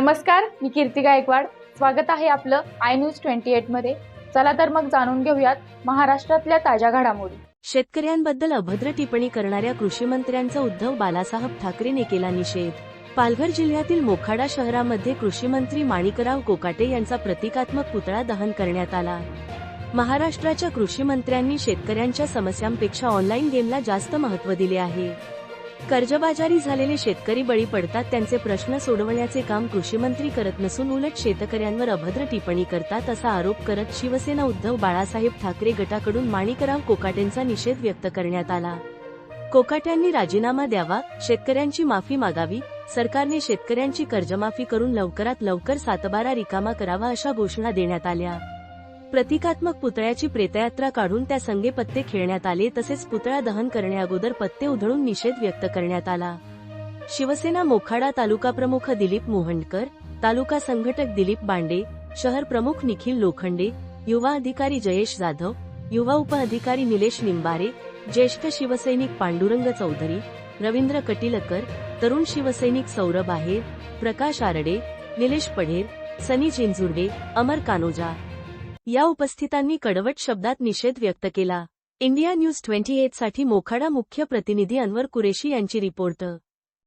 नमस्कार मी कीर्ती गायकवाड. स्वागत आहे आपलं आय न्यूज ट्वेंटी एटमध्ये. चला तर मग जाणून घेऊयात महाराष्ट्रातल्या ताज्या घडामोडी. शेतकऱ्यांबद्दल अभद्र टिप्पणी करणाऱ्या कृषीमंत्र्यांचा उद्धव बालासाहेब ठाकरेने केला निषेध. पालघर जिल्ह्यातील मोखाडा शहरामध्ये कृषीमंत्री माणिकराव कोकाटे यांचा प्रतिकात्मक पुतळा दहन करण्यात आला. महाराष्ट्राच्या कृषी मंत्र्यांनी शेतकऱ्यांच्या समस्यांपेक्षा ऑनलाईन गेमला जास्त महत्त्व दिले आहे. कर्जबाजारी झालेले शेतकरी बळी पडतात त्यांचे प्रश्न सोडवण्याचे काम कृषीमंत्री करत नसून उलट शेतकऱ्यांवर अभद्र टिप्पणी करतात असा आरोप करत शिवसेना उद्धव बाळासाहेब ठाकरे गटाकडून माणिकराव कोकाटेंचा निषेध व्यक्त करण्यात आला. कोकाट्यांनी राजीनामा द्यावा शेतकऱ्यांची माफी मागावी सरकारने शेतकऱ्यांची कर्जमाफी करून लवकरात लवकर सातबारा रिकामा करावा अशा घोषणा देण्यात आल्या. प्रतिकात्मक पुतळ्याची प्रेतयात्रा काढून त्या संगे पत्ते खेळण्यात आले तसेच पुतळा दहन करण्याअगोदर पत्ते उधळून निषेध व्यक्त करण्यात आला. शिवसेना मोखाडा तालुका प्रमुख दिलीप मोहंडकर तालुका संघटक दिलीप बांडे शहर प्रमुख निखिल लोखंडे युवा अधिकारी जयेश जाधव युवा उपअधिकारी निलेश निंबारे ज्येष्ठ शिवसैनिक पांडुरंग चौधरी रवींद्र कटिलकर तरुण शिवसैनिक सौरभ आहेर प्रकाश आरडे निलेश पढेर सनी चिंचुर्डे अमर कानोजा या उपस्थितांनी कडवट शब्दात निषेध व्यक्त केला. इंडिया न्यूज ट्वेंटी एटसाठी मोखाडा मुख्य प्रतिनिधी अनवर कुरेशी यांची रिपोर्ट